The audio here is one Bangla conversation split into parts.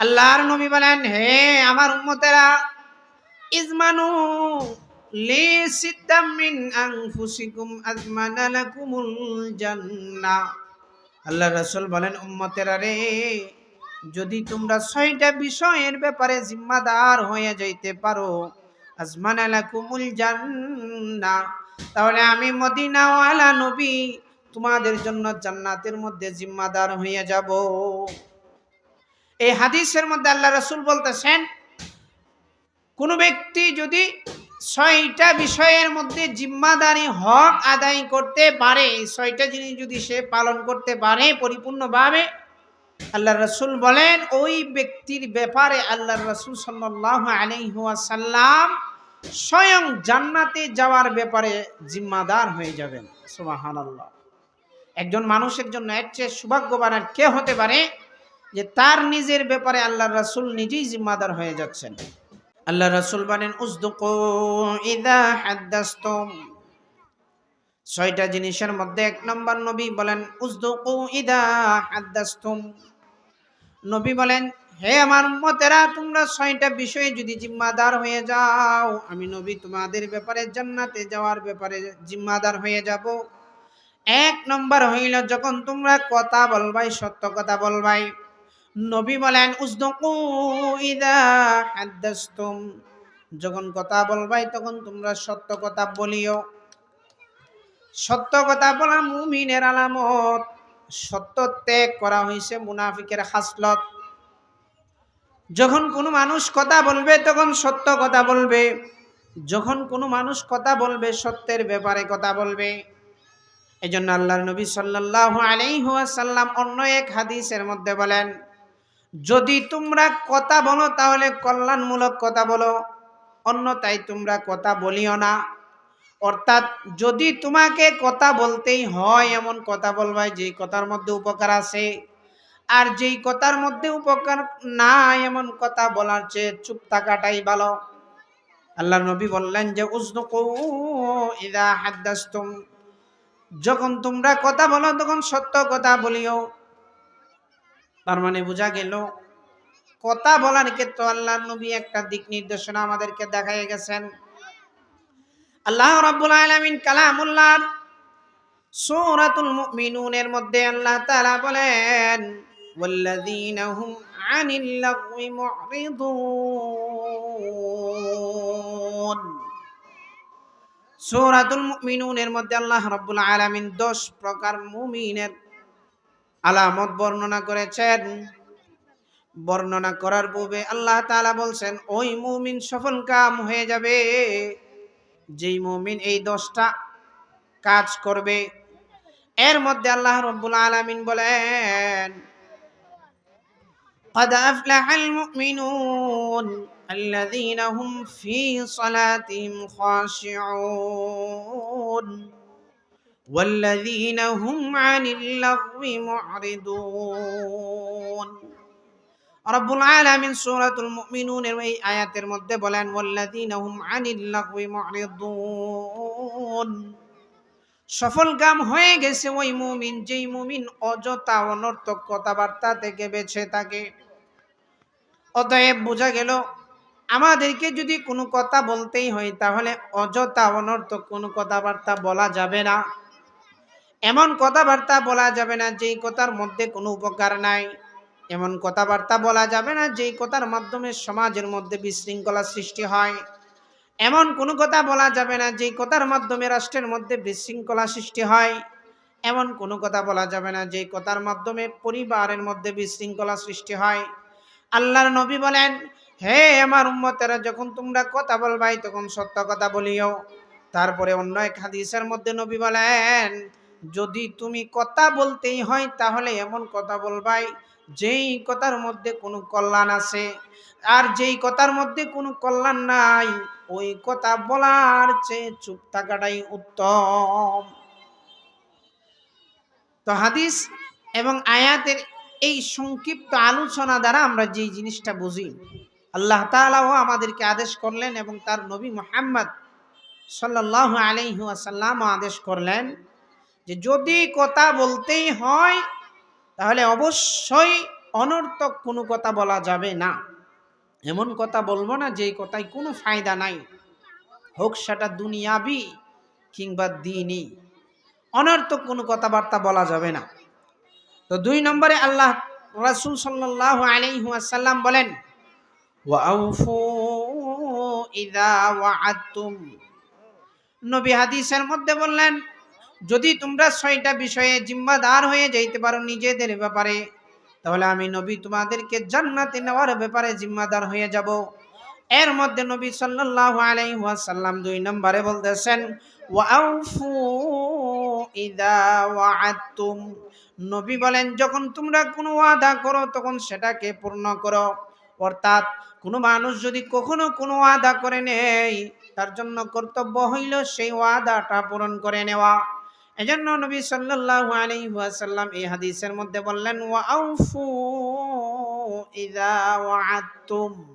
আল্লাহর নবী বলেন, হে আমার উম্মতেরা, ইজমানু লি সিদ্দাম মিন আনফুসিকুম, আজমানা লাকুমুল জান্নাহ আল্লাহ রাসূল বলেন, উম্মতেরা রে, যদি তোমরা ছয়টা বিষয়ের ব্যাপারে জিম্মাদার হয়ে যাইতে পারো, আজমানা লাকুমুল জান্নাহ তাহলে আমি মদিনাওয়ালা নবী তোমাদের জন্য জান্নাতের মধ্যে জিম্মাদার হয়ে যাব। এই হাদিসের মধ্যে আল্লাহ রসুল বলতেছেন, কোন ব্যক্তি যদি ছয়টা বিষয়ের মধ্যে জিম্মাদারি হক আদায় করতে পারে ছয়টা জিনিস যদি সে পালন করতে পারে পরিপূর্ণভাবে, আল্লাহ রসুল বলেন, ওই ব্যক্তির ব্যাপারে আল্লাহ রসুল সাল্লাহ আলহাসাল্লাম স্বয়ং জান্নাতে যাওয়ার ব্যাপারে জিম্মাদার হয়ে যাবেন। সুবাহান আল্লাহ একজন মানুষের জন্য এর চেয়ে সৌভাগ্যবান আর কে হতে পারে? যে তার নিজের ব্যাপারে আল্লাহ রাসুল নিজেই জিম্মাদার হয়ে যাচ্ছেন। আল্লাহ রাসুল বলেন ছয়টা জিনিসের মধ্যে এক নম্বর নবী বলেন উজদুকু নবী বলেন, হে আমার মতেরা তোমরা ছয়টা বিষয়ে যদি জিম্মাদার হয়ে যাও, আমি নবী তোমাদের ব্যাপারে জান্নাতে যাওয়ার ব্যাপারে জিম্মাদার হয়ে যাব। এক নম্বর হইল, যখন তোমরা কথা বলবাই, সত্য কথা বলবাই নবী বলেন যখন কথা বলবাই, তখন তোমরা সত্য কথা বলিও। সত্য কথা বলা মুমিনের আলামত। সত্য ত্যাগ করা হয়েছে মুনাফিকের হাসলত যখন কোনো মানুষ কথা বলবে, তখন সত্য কথা বলবে। যখন কোনো মানুষ কথা বলবে, সত্যের ব্যাপারে কথা বলবে। এই জন্য আল্লাহর নবী সাল্লাহ আলাইহাসাল্লাম অন্য এক হাদিসের মধ্যে বলেন যদি তোমরা কথা বলো, তাহলে কল্যাণমূলক কথা বলো। অন্যতাই তোমরা কথা বলিও না। অর্থাৎ যদি তোমাকে কথা বলতেই হয়, এমন কথা বলবাই যেই কথার মধ্যে উপকার আছে, আর যেই কথার মধ্যে উপকার না, এমন কথা বলার চেয়ে চুপ থাকাটাই ভালো। আল্লাহ নবী বললেন যে উজনুকু যখন তোমরা কথা বলো, তখন সত্য কথা বলিও। তার মানে বোঝা গেল, কথা বলার ক্ষেত্রে আল্লাহ নবী একটা দিক নির্দেশনা আমাদেরকে দেখাই গেছেন। আল্লাহ রাব্বুল আলামিন কালামুল্লাহ সূরাতুল মুমিনুনের মধ্যে আল্লাহ তাআলা বলেন, ওয়াল্লাযীনা হুম আনিল লাগওয়ি মুরিদুন। সূরাতুল মুমিনুনের মধ্যে আল্লাহ রাব্বুল আলামিন 10 প্রকার মুমিনের আলামত বর্ণনা করেছেন বর্ণনা করার পূর্বে আল্লাহ তাআলা বলছেন ওই মুমিন সফল কাম হয়ে যাবে যেই মুমিন এই দশটা কাজ করবে এর মধ্যে আল্লাহ রব্বুল আলামিন বলেন قد أفلح المؤمنون الذين هم في صلاتهم خاشعون والذين هم عن اللغو معرضون রব্বুল আলামিন সূরাতুল মুমিনুনের এই আয়াতের মধ্যে বলেন ওয়াল্লাযীনা হুম আনিল লাগওয়ি মুরিদুন সফল কাম হয়ে গেছে ওই মুমিন যেই মুমিন অযথা অনর্থক কথাবার্তা থেকে বেঁচে থাকে অতএব বোঝা গেল আমাদেরকে যদি কোনো কথা বলতেই হয় তাহলে অযথা অনর্থক কোনো কথাবার্তা বলা যাবে না এমন কথাবার্তা বলা যাবে না যেই কথার মধ্যে কোনো উপকার নাই। এমন কথাবার্তা বলা যাবে না যেই কথার মাধ্যমে সমাজের মধ্যে বিশৃঙ্খলা সৃষ্টি হয়। এমন কোনো কথা বলা যাবে না যেই কথার মাধ্যমে রাষ্ট্রের মধ্যে বিশৃঙ্খলা সৃষ্টি হয়। এমন কোনো কথা বলা যাবে না যেই কথার মাধ্যমে পরিবারের মধ্যে বিশৃঙ্খলা সৃষ্টি হয়। আল্লাহর নবী বলেন, হে আমার উম্মতেরা, যখন তোমরা কথা বলবাই, তখন সত্য কথা বলিও। তারপরে অন্য এক হাদিসের মধ্যে নবী বলেন যদি তুমি কথা বলতেই হয়, তাহলে এমন কথা বলবাই, যেই কথার মধ্যে কোনো কল্যাণ আছে। আর যেই কথার মধ্যে কোনো কল্যাণ নাই, ওই কথা বলার চেয়ে চুপ থাকাটাই উত্তম। তো হাদিস এবং আয়াতের এই সংক্ষিপ্ত আলোচনা দ্বারা আমরা যেই জিনিসটা বুঝি, আল্লাহ তালাও আমাদেরকে আদেশ করলেন এবং তার নবী মোহাম্মদ সাল্লাহ আলহিহাসাল্লাম আদেশ করলেন যে যদি কথা বলতেই হয়, তাহলে অবশ্যই অনর্থক কোনো কথা বলা যাবে না। এমন কথা বলব না যে কথায় কোনো ফায়দা নাই। হোক সেটা দুনিয়াবি কিংবা দিনই। অনর্থক কোনো কথাবার্তা বলা যাবে না। তো দুই নম্বরে আল্লাহ রাসুল সাল্লাহ আলাইহাসাল্লাম বলেন নবী হাদিসের মধ্যে বললেন যদি তোমরা ছয়টা বিষয়ে জিম্মাদার হয়ে যাইতে পারো নিজেদের ব্যাপারে, তাহলে আমি নবী তোমাদেরকে জান্নাতে নেওয়ার ব্যাপারে জিম্মাদার হয়ে যাব। এর মধ্যে নবী সাল্লাল্লাহু আলাইহি ওয়াসাল্লাম দুই নম্বরে বলতেছেন, ওয়াউফু ইদা ওয়াআদতুম। নবী বলেন, যখন তোমরা কোনো ওয়াদা করো, তখন সেটাকে পূর্ণ করো। অর্থাৎ, কোনো মানুষ যদি কখনো কোনো ওয়াদা করে নেয়, তার জন্য কর্তব্য হইল সেই ওয়াদাটা পূরণ করে নেওয়া। এজন্য নবী সাল্লাল্লাহু আলাইহি ওয়াসাল্লাম এই হাদিসের মধ্যে বললেন ওয়াউফু ইযা ওয়াআদতুম।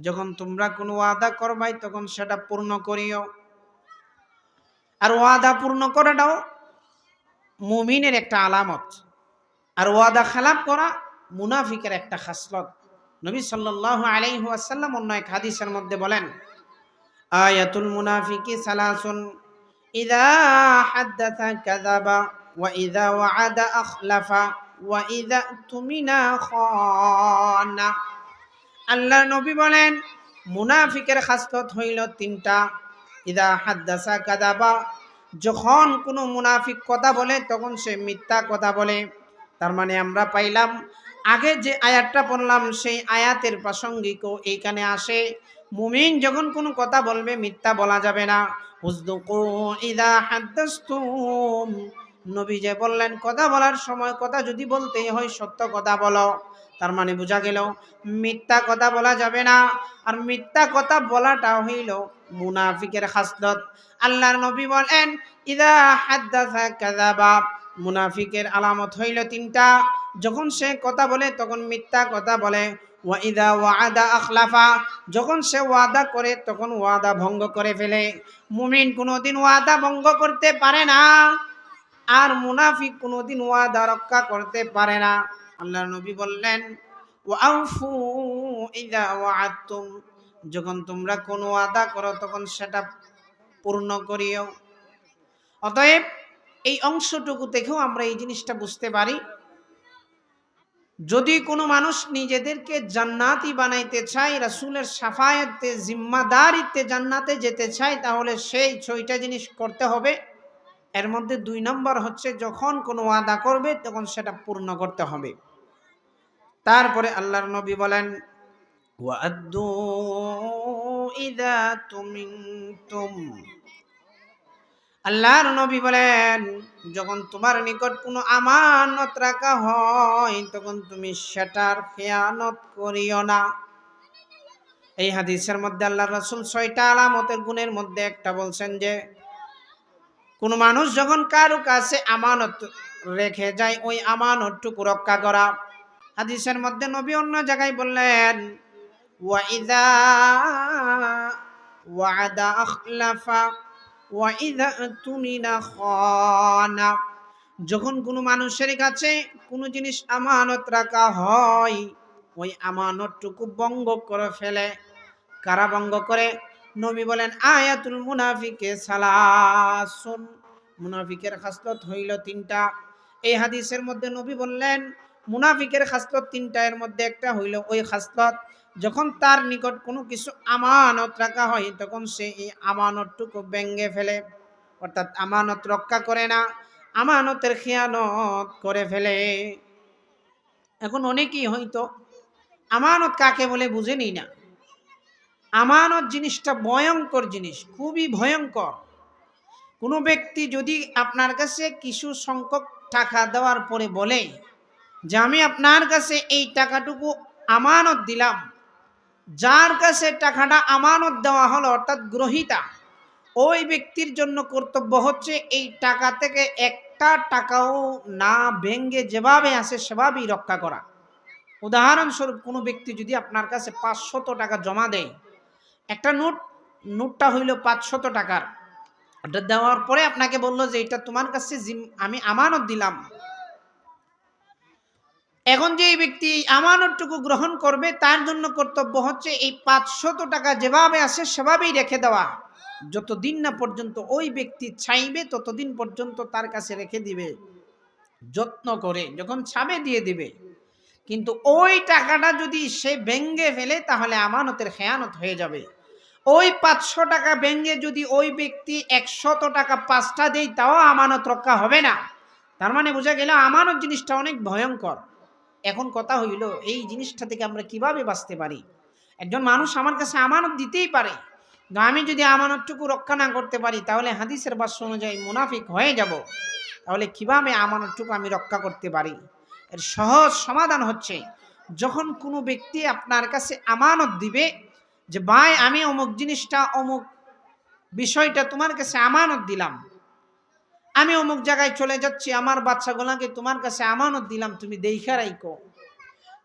যখন তোমরা কোনো ওয়াদা করবাই, তখন সেটা পূর্ণ করিও। আর ওয়াদা পূর্ণ করাটাও মুমিনের একটা আলামত। আর ওয়াদা খালাপ করা মুনাফিকের একটা খাসলত। নবী সাল্লাল্লাহু আলাইহি ওয়াসাল্লাম অন্য এক হাদিসের মধ্যে বলেন, আয়াতুল মুনাফিকি সালাসুন। কাযাবা ওয়া ইদা ওয়াআদা আখলাফা ওয়া ইদা তুমিনা খানা আল্লাহ নবী বলেন, মুনাফিকের খাসলত হইল তিনটা। ইদা হাদ্দাসা কাদাবা যখন কোনো মুনাফিক কথা বলে, তখন সে মিথ্যা কথা বলে। তার মানে আমরা পাইলাম, আগে যে আয়াতটা পড়লাম, সেই আয়াতের প্রাসঙ্গিকও এইখানে আসে। মুমিন যখন কোনো কথা বলবে, মিথ্যা বলা যাবে না। নবী যে বললেন, কথা বলার সময় কথা যদি বলতেই হয়, সত্য কথা বলো। তার মানে বোঝা গেল, মিথ্যা কথা বলা যাবে না। আর মিথ্যা কথা বলাটা হইল মুনাফিকের খাসলত। আল্লাহর নবী বলেন, ইদা হাদ্দাসা কাযাবা। মুনাফিকের আলামত হইল তিনটা। যখন সে কথা বলে, তখন মিথ্যা কথা বলে। ওয়া ইদা ওয়াদা আখলাফা। যখন সে ওয়াদা করে, তখন ওয়াদা ভঙ্গ করে ফেলে। মুমিন কোনোদিন ওয়াদা ভঙ্গ করতে পারে না। আর মুনাফিক কোনোদিন ওয়াদা রক্ষা করতে পারে না। আল্লাহ নবী বললেন, ওয়াউফু ইদা যখন তোমরা কোনো ওয়াদা করো, তখন সেটা পূর্ণ করিও। অতএব এই অংশটুকু দেখেও আমরা এই জিনিসটা বুঝতে পারি। যদি কোনো মানুষ নিজেদেরকে জান্নাতি বানাইতে চায়, রাসুলের সাফায়াতে, জিম্মাদারিতে জান্নাতে যেতে চায়, তাহলে সেই ছয়টা জিনিস করতে হবে। এর মধ্যে দুই নম্বর হচ্ছে, যখন কোনো ওয়াদা করবে, তখন সেটা পূর্ণ করতে হবে। তারপরে আল্লাহর নবী বলেন ওয়াদ্দু ইদা তুমিনতুম। আল্লাহর নবী বলেন, যখন তোমার নিকট কোনো আমানত রাখা হয়, তখন তুমি সেটার খেয়ানত করিও না। এই হাদিসের মধ্যে আল্লাহ রসুল ছয়টা আলামতের গুণের মধ্যে একটা বলছেন যে, কোনো মানুষ যখন কারও কাছে আমানত রেখে যায়, ওই আমানতটুকু রক্ষা করা। হাদিসের মধ্যে নবী অন্য জায়গায় বললেন ওয়াইদা ওয়াদা আখলাফা যখন কোনো মানুষের কাছে কোনো জিনিস আমানত রাখা হয়, ওই আমানতটুকু ভঙ্গ করে ফেলে। কারা ভঙ্গ করে? নবী বলেন, আয়াতুল মুনাফিকে সালাসুন। মুনাফিকের খাসলত হইল তিনটা। এই হাদিসের মধ্যে নবী বললেন, মুনাফিকের খাসলত তিনটা, এর মধ্যে একটা হইল ওই খাসলত যখন তার নিকট কোনো কিছু আমানত রাখা হয়, তখন সে এই আমানতটুকু ব্যঙ্গে ফেলে। অর্থাৎ আমানত রক্ষা করে না, আমানতের খেয়ানত করে ফেলে। এখন অনেকেই হয়তো আমানত কাকে বলে বুঝেনি না। আমানত জিনিসটা ভয়ঙ্কর জিনিস, খুবই ভয়ঙ্কর। কোনো ব্যক্তি যদি আপনার কাছে কিছু সংখ্যক টাকা দেওয়ার পরে বলে যে, আমি আপনার কাছে এই টাকাটুকু আমানত দিলাম। যার কাছে টাকাটা আমানত দেওয়া হলো, অর্থাৎ গ্রহিতা, ওই ব্যক্তির জন্য কর্তব্য হচ্ছে এই টাকা থেকে একটা টাকাও না ভেঙ্গে যেভাবে আসে সেভাবেই রক্ষা করা। উদাহরণস্বরূপ কোনো ব্যক্তি যদি আপনার কাছে পাঁচশত টাকা জমা দেয়, একটা নোট, নোটটা হইল পাঁচশত টাকার। ওটা দেওয়ার পরে আপনাকে বলল যে, এটা তোমার কাছে আমি আমানত দিলাম। এখন যে এই ব্যক্তি আমানতটুকু গ্রহণ করবে, তার জন্য কর্তব্য হচ্ছে এই পাঁচশত টাকা যেভাবে আসে সেভাবেই রেখে দেওয়া। যতদিন না পর্যন্ত ওই ব্যক্তি চাইবে, ততদিন পর্যন্ত তার কাছে রেখে দিবে। যত্ন করে, যখন ছাবে দিয়ে দিবে। কিন্তু ওই টাকাটা যদি সে ব্যঙ্গে ফেলে, তাহলে আমানতের খেয়ানত হয়ে যাবে। ওই পাঁচশো টাকা ব্যঙ্গে যদি ওই ব্যক্তি একশত টাকা পাঁচটা দেয়, তাও আমানত রক্ষা হবে না। তার মানে বোঝা গেল, আমানত জিনিসটা অনেক ভয়ঙ্কর। এখন কথা হইল, এই জিনিসটা থেকে আমরা কীভাবে বাঁচতে পারি? একজন মানুষ আমার কাছে আমানত দিতেই পারে। আমি যদি আমানতটুকু রক্ষা না করতে পারি, তাহলে হাদিসের বাস অনুযায়ী মুনাফিক হয়ে যাব। তাহলে কীভাবে আমানতটুকু আমি রক্ষা করতে পারি? এর সহজ সমাধান হচ্ছে, যখন কোনো ব্যক্তি আপনার কাছে আমানত দিবে যে, ভাই, আমি অমুক জিনিসটা, অমুক বিষয়টা তোমার কাছে আমানত দিলাম। আমি অমুক জায়গায় চলে যাচ্ছি, আমার বাচ্চাগুলাকে তোমার কাছে আমানত দিলাম, তুমি দেখা রাইকো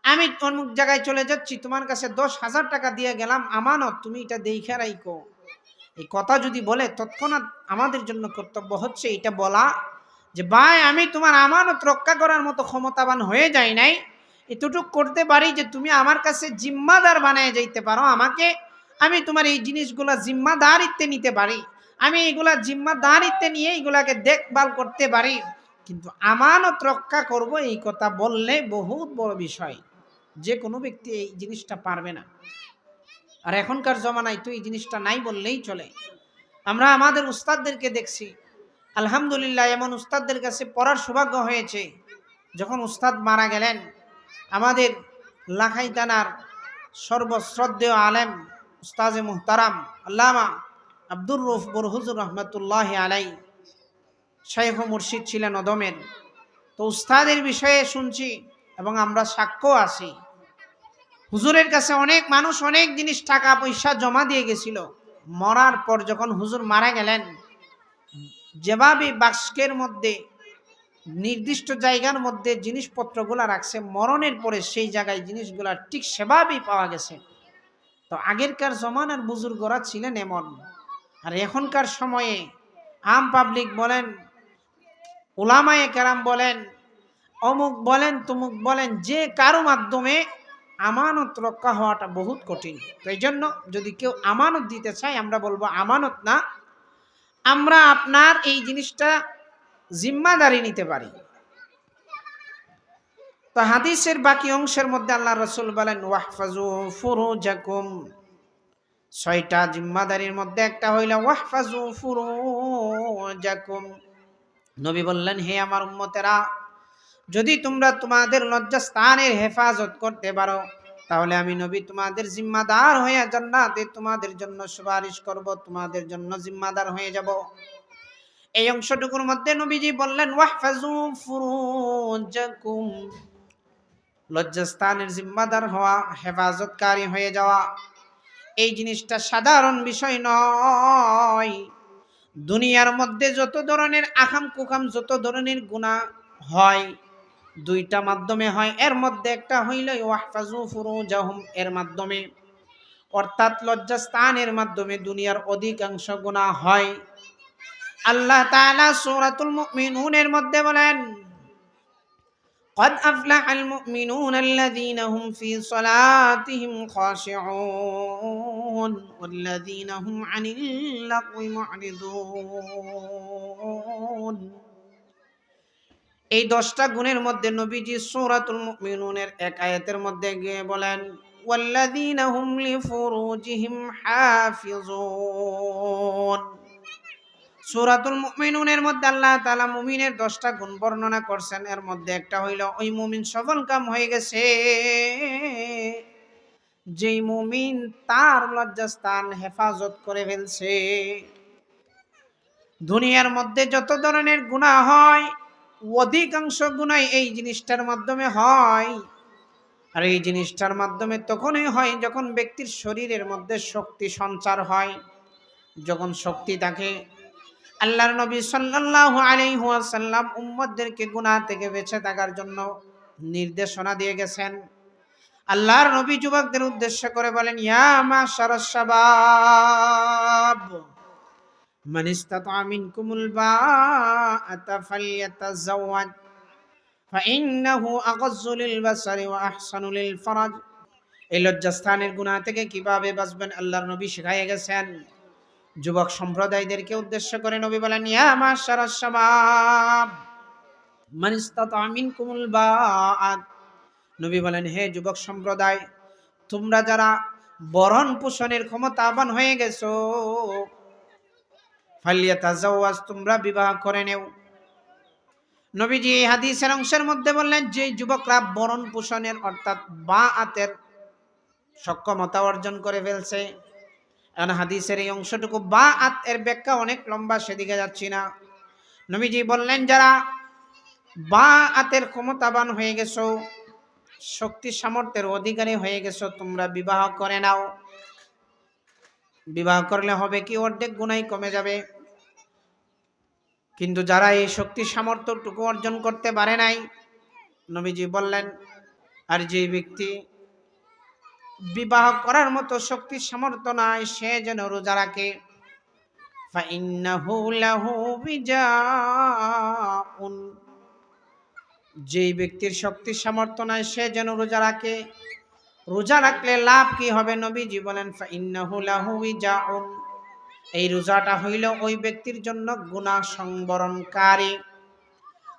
আমি অমুক জায়গায় চলে যাচ্ছি, তোমার কাছে দশ হাজার টাকা দিয়ে গেলাম, আমানত, তুমি এটা দেখা রাইকো এই কথা যদি বলে, তৎক্ষণাৎ আমাদের জন্য কর্তব্য হচ্ছে এটা বলা যে, ভাই, আমি তোমার আমানত রক্ষা করার মতো ক্ষমতাবান হয়ে যাই নাই। এতটুক করতে পারি যে, তুমি আমার কাছে জিম্মাদার বানায় যাইতে পারো, আমাকে আমি তোমার এই জিনিসগুলো জিম্মাদারিত্বে নিতে পারি। আমি এগুলা জিম্মাদারিত্বে নিয়ে এগুলাকে দেখভাল করতে পারি। কিন্তু আমানত রক্ষা করব এই কথা বললে বহুত বড় বিষয়। যে কোনো ব্যক্তি এই জিনিসটা পারবে না। আর এখনকার জমানায় তো এই জিনিসটা নাই বললেই চলে। আমরা আমাদের উস্তাদদেরকে দেখছি। আলহামদুলিল্লাহ, এমন উস্তাদদের কাছে পড়ার সৌভাগ্য হয়েছে। যখন উস্তাদ মারা গেলেন, আমাদের লাখাই থানার সর্বশ্রদ্ধেয় আলেম উস্তাজে মুহতারাম আল্লামা আব্দুর রুফ বরহুজুর রহমতুল্লাহ আলাই শেখ মুর্শিদ ছিলেন অদমের। তো উস্তাদের বিষয়ে শুনছি এবং আমরা সাক্ষ্য আছি। হুজুরের কাছে অনেক মানুষ অনেক জিনিস টাকা পয়সা জমা দিয়ে গেছিল। মরার পর যখন হুজুর মারা গেলেন, যেভাবে বাস্কের মধ্যে, নির্দিষ্ট জায়গার মধ্যে জিনিসপত্রগুলা রাখছে, মরণের পরে সেই জায়গায় জিনিসগুলা ঠিক সেভাবেই পাওয়া গেছে। তো আগেরকার জমানার বুজুর্গরা ছিলেন এমন। আর এখনকার সময়ে আম পাবলিক বলেন, ওলামায়ে কেরাম বলেন, অমুক বলেন, তুমুক বলেন, যে কারও মাধ্যমে আমানত রক্ষা হওয়াটা বহুত কঠিন। তো এই জন্য যদি কেউ আমানত দিতে চায়, আমরা বলব আমানত না, আমরা আপনার এই জিনিসটা জিম্মাদারি নিতে পারি। তো হাদিসের বাকি অংশের মধ্যে আল্লাহ রসুল বলেন, ওয়াহফাজু ফুরুজাকুম। ছয়টা জিম্মাদারির মধ্যে একটা হইল নবী বললেন, হে আমার উম্মতেরা, যদি তোমরা তোমাদের লজ্জাস্থানের হেফাজত করতে পারো, তাহলে আমি নবী তোমাদের জিম্মাদার হয়ে জান্নাতে তোমাদের জন্য সুপারিশ করব, তোমাদের জন্য জিম্মাদার হয়ে যাব। এই অংশটুকুর মধ্যে নবীজি বললেন লজ্জাস্থানের জিম্মাদার হওয়া, হেফাজতকারী হয়ে যাওয়া। এই জিনিসটা সাধারণ বিষয় নয়। দুনিয়ার মধ্যে যত ধরনের আখাম কুখাম যত ধরনের গুণা হয়, দুইটা মাধ্যমে হয়। এর মধ্যে একটা হইল এর মাধ্যমে। অর্থাৎ লজ্জাস্থানের মাধ্যমে দুনিয়ার অধিকাংশ গুণা হয়। আল্লাহ সূরাতুল মুমিনুনের মধ্যে বলেন قد أفلح المؤمنون الذين هم في صلاتهم خاشعون والذين هم عن اللغو معرضون এই দশটা গুণের মধ্যে নবীজি সূরাতুল মুমিনুনের এক আয়াতের মধ্যে গিয়ে বলেন ওয়াল্লাযীনা হুম লিফুরুজিহিম হাফিজুন সূরাতুল মুমিনুনের মধ্যে আল্লাহ তালা মুমিনের দশটা গুণ বর্ণনা করছেন। এর মধ্যে একটা হইল, ওই মুমিন সফল কাম হয়ে গেছে। যেই মুমিন তার লজ্জাস্থান হেফাজত করে ফেলছে। দুনিয়ার মধ্যে যত ধরনের গুনাহ হয়, অধিকাংশ গুণাই এই জিনিসটার মাধ্যমে হয়। আর এই জিনিসটার মাধ্যমে তখনই হয় যখন ব্যক্তির শরীরের মধ্যে শক্তি সঞ্চার হয়। যখন শক্তি থাকে আল্লাহর নবী সাল্লাল্লাহু আলাইহি ওয়াসাল্লাম উম্মতদেরকে গুনাহ থেকে বেঁচে থাকার জন্য নির্দেশনা দিয়ে গেছেন আল্লাহর নবী যুবকদের উদ্দেশ্য করে বলেন ইয়া মাশারাস শাবাব মান ইসতাতা মিনকুমুল বাআতা ফালইয়াতাযাওয়াজ فإنه أغض للبصر وأحسن للفرج এই লজ্জাস্থানের গুণা থেকে কিভাবে বাঁচবেন আল্লাহর নবী শিখাইয়ে গেছেন যুবক সম্প্রদায়দেরকে উদ্দেশ্য করে নবী বলেন, ইয়া মাশারা শাবাব, মান ইসতাতা মিনকুমুল বাআত। নবী বলেন, হে যুবক সম্প্রদায়, তোমরা যারা বরণ পোষণের ক্ষমতাবান হয়ে গেছো, ফালিয়াতাজাওয়াজ, তোমরা বিবাহ করে নেও। নবীজি এই হাদিসের অংশের মধ্যে বললেন, যে যুবকরা বরণ পোষণের অর্থাৎ বা আতের সক্ষমতা অর্জন করে ফেলছে এখন হাদিসের এই অংশটুকু বা আত এর ব্যাখ্যা অনেক লম্বা, সেদিকে যাচ্ছি না। নবীজি বললেন, যারা বা আতের ক্ষমতাবান হয়ে গেছো, শক্তি সামর্থ্যের অধিকারী হয়ে গেছো, তোমরা বিবাহ করে নাও। বিবাহ করলে হবে কি, অর্ধেক গুণাই কমে যাবে। কিন্তু যারা এই শক্তি সামর্থ্যটুকু অর্জন করতে পারে নাই, নবীজি বললেন, আর যে ব্যক্তি বিবাহ করার মতো শক্তি সামর্থ্য নাই, সে যেন রোজা রাখে। যেই ব্যক্তির শক্তি সামর্থ্য নাই, সে যেন রোজা রাখে। রোজা রাখলে লাভ কি হবে? নবীজি বলেন এই রোজাটা হইল ওই ব্যক্তির জন্য গুণা সংবরণকারী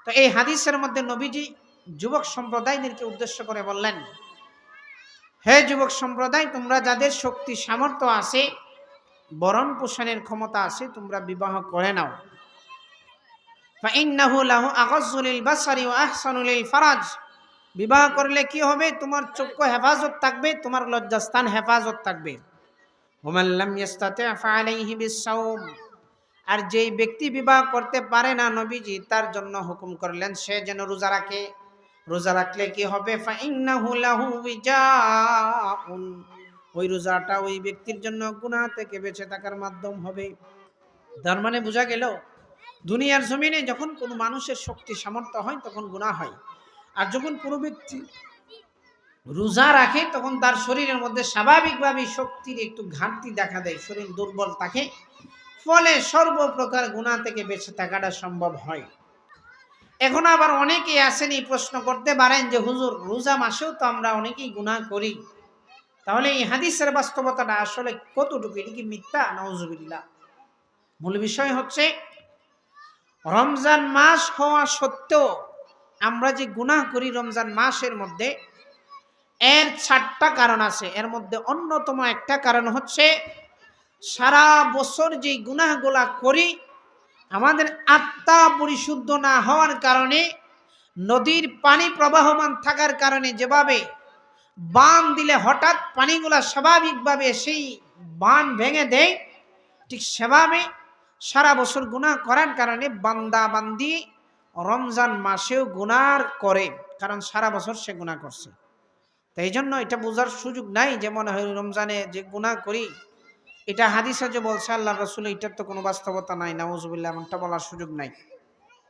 তো এই হাদিসের মধ্যে নবীজি যুবক সম্প্রদায়দেরকে উদ্দেশ্য করে বললেন হে যুবক সম্প্রদায়, তোমরা যাদের শক্তি সামর্থ্য আছে, বরণ পোষণের ক্ষমতা আছে, তোমরা বিবাহ করে নাও। ফারাজ। বিবাহ করলে কি হবে? তোমার চক্ষু হেফাজত থাকবে, তোমার লজ্জাস্থান হেফাজত থাকবে। আর যেই ব্যক্তি বিবাহ করতে পারে না নবীজি, তার জন্য হুকুম করলেন, সে যেন রোজা রাখে। রোজা রাখলে কি হবে? ওই রোজাটা ওই ব্যক্তির জন্য গুনাহ থেকে বেঁচে থাকার মাধ্যম হবে। তার মানে বোঝা গেল, দুনিয়ার জমিনে যখন কোনো মানুষের শক্তি, সামর্থ্য হয়, তখন গুনাহ হয়। আর যখন কোনো ব্যক্তি রোজা রাখে, তখন তার শরীরের মধ্যে স্বাভাবিকভাবেই শক্তির একটু ঘাটতি দেখা দেয়, শরীর দুর্বল থাকে। ফলে সর্বপ্রকার গুণা থেকে বেঁচে থাকাটা সম্ভব হয়। এখন আবার অনেকেই আসেন এই প্রশ্ন করতে পারেন যে, হুজুর, রোজা মাসেও তো আমরা অনেকেই গুণা করি। তাহলে এই হাদিসের বাস্তবতাটা আসলে কতটুকু? এটা কি মিথ্যা? নওজুবিল্লাহ মূল বিষয় হচ্ছে, রমজান মাস হওয়া সত্ত্বেও আমরা যে গুনাহ করি রমজান মাসের মধ্যে, এর চারটা কারণ আছে। এর মধ্যে অন্যতম একটা কারণ হচ্ছে, সারা বছর যে গুনাহগুলা করি আমাদের আত্মা পরিশুদ্ধ না হওয়ার কারণে, নদীর পানি প্রবাহমান থাকার কারণে যেভাবে বান দিলে হঠাৎ পানিগুলা স্বাভাবিকভাবে সেই বান ভেঙে দেয়, ঠিক সেভাবে সারা বছর গুনাহ করার কারণে বান্দা বান্দি রমজান মাসেও গুনার করে, কারণ সারা বছর সে গুনাহ করছে। তাই জন্য এটা বোঝার সুযোগ নাই যে মনে হয় রমজানে যে গুনাহ করি এটা হাদিসা যে বলছে আল্লাহ রসুল এটার তো কোনো বাস্তবতা নাই, নাউজুবিল্লাহ, এমনটা বলার সুযোগ নাই।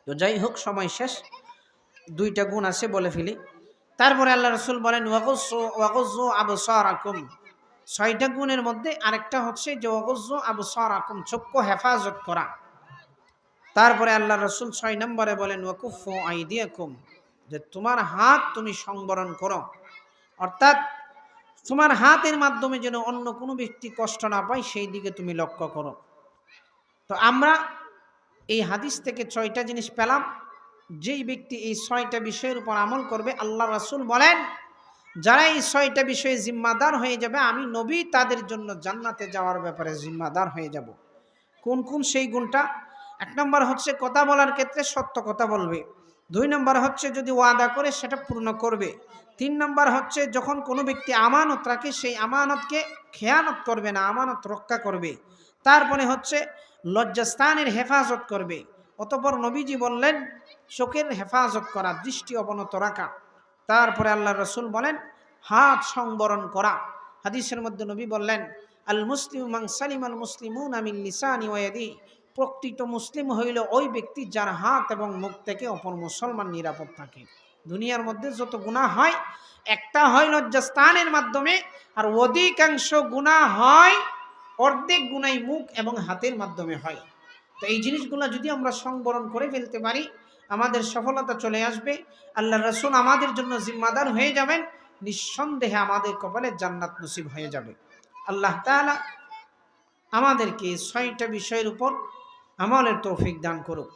তো যাই হোক, সময় শেষ। দুইটা গুণ আছে বলে ফেলি। তারপরে আল্লাহ রসুল বলেন ওয়াকজ্জু ওয়াকজ্জু আবসারাকুম। ছয়টা গুণের মধ্যে আরেকটা হচ্ছে যে ওয়াকজ্জু আবসারাকুম, চক্ষু হেফাজত করা। তারপরে আল্লাহ রসুল ছয় নম্বরে বলেন, ওয়াকুফু আইদিয়াকুম, যে তোমার হাত তুমি সংবরণ করো। অর্থাৎ তোমার হাতের মাধ্যমে যেন অন্য কোনো ব্যক্তি কষ্ট না পায়, সেই দিকে তুমি লক্ষ্য করো। তো আমরা এই হাদিস থেকে ছয়টা জিনিস পেলাম। যেই ব্যক্তি এই ছয়টা বিষয়ের উপর আমল করবে, আল্লাহ রাসুল বলেন, যারা এই ছয়টা বিষয়ে জিম্মাদার হয়ে যাবে, আমি নবী তাদের জন্য জান্নাতে যাওয়ার ব্যাপারে জিম্মাদার হয়ে যাব। কোন কোন সেই গুণটা? এক নম্বর হচ্ছে, কথা বলার ক্ষেত্রে সত্য কথা বলবে। দুই নম্বর হচ্ছে, যদি ওয়াদা করে, সেটা পূর্ণ করবে। তিন নম্বর হচ্ছে, যখন কোনো ব্যক্তি আমানত রাখে, সেই আমানতকে খেয়ানত করবে না, আমানত রক্ষা করবে। তারপরে হচ্ছে, লজ্জাস্থানের হেফাজত করবে। অতপর নবীজি বললেন চোখের হেফাজত করা, দৃষ্টি অবনত রাখা। তারপরে আল্লাহ রসুল বলেন, হাত সংবরণ করা। হাদিসের মধ্যে নবী বললেন, আল মুসলিম মাংসালিম আল মুসলিমুন আমিল লিসানি ওয়াদি প্রকৃত মুসলিম হইল ওই ব্যক্তি যার হাত এবং মুখ থেকে অপর মুসলমান নিরাপদ থাকে। দুনিয়ার মধ্যে যত গুণা হয়, একটা হয় লজ্জাস্থানের মাধ্যমে, আর অধিকাংশ গুণা হয় অর্ধেক গুণাই মুখ এবং হাতের মাধ্যমে হয়। তো এই জিনিসগুলো যদি আমরা সংবরণ করে ফেলতে পারি, আমাদের সফলতা চলে আসবে আল্লাহ রসুল আমাদের জন্য জিম্মাদার হয়ে যাবেন, নিঃসন্দেহে আমাদের কপালে জান্নাত নসিব হয়ে যাবে। আল্লাহ তালা আমাদেরকে ছয়টা বিষয়ের উপর আমলের তৌফিক দান করুক।